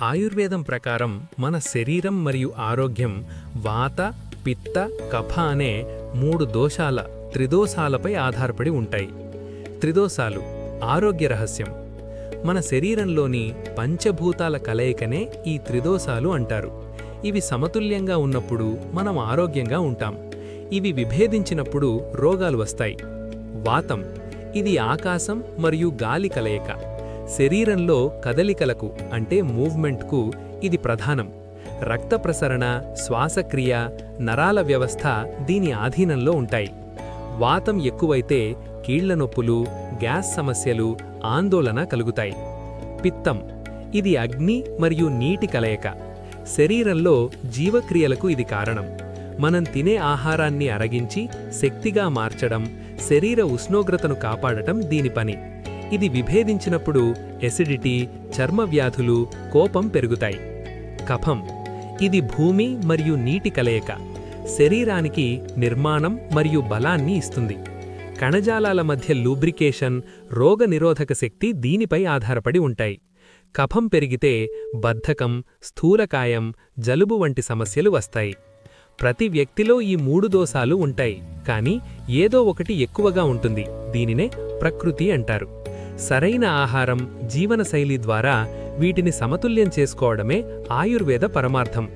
ఆయుర్వేదం ప్రకారం మన శరీరం మరియు ఆరోగ్యం వాత పిత్త కఫ అనే మూడు దోషాల త్రిదోషాలపై ఆధారపడి ఉంటాయి. త్రిదోషాలు ఆరోగ్య రహస్యం. మన శరీరంలోని పంచభూతాల కలయికనే ఈ త్రిదోషాలు అంటారు. ఇవి సమతుల్యంగా ఉన్నప్పుడు మనం ఆరోగ్యంగా ఉంటాం. ఇవి విభేదించినప్పుడు రోగాలు వస్తాయి. వాతం. ఇది ఆకాశం మరియు గాలి కలయిక. శరీరంలో కదలికలకు అంటే మూవ్మెంట్కు ఇది ప్రధానం. రక్త ప్రసరణ శ్వాసక్రియ నరాల వ్యవస్థ దీని ఆధీనంలో ఉంటాయి. వాతం ఎక్కువైతే కీళ్ళ నొప్పులు గ్యాస్ సమస్యలు ఆందోళన కలుగుతాయి. పిత్తం ఇది అగ్ని మరియు నీటి కలయిక. శరీరంలో జీవక్రియలకు ఇది కారణం. మనం తినే ఆహారాన్ని అరగించి శక్తిగా మార్చడం శరీర ఉష్ణోగ్రతను కాపాడటం దీని పని. ఇది విభేదించినప్పుడు ఎసిడిటీ చర్మ వ్యాధులు కోపం పెరుగుతాయి. కఫం ఇది భూమి మరియు నీటి కలయిక శరీరానికి నిర్మాణం మరియు బలాన్ని ఇస్తుంది. కణజాలాల మధ్య లూబ్రికేషన్ రోగనిరోధక శక్తి దీనిపై ఆధారపడి ఉంటాయి. కఫం పెరిగితే బద్ధకం స్థూలకాయం జలుబు వంటి సమస్యలు వస్తాయి. ప్రతి వ్యక్తిలో ఈ మూడు దోషాలు ఉంటాయి కానీ ఏదో ఒకటి ఎక్కువగా ఉంటుంది దీనినే ప్రకృతి అంటారు. సరైన ఆహారం జీవనశైలి ద్వారా వీటిని సమతుల్యం చేసుకోవడమే ఆయుర్వేద పరమార్థం.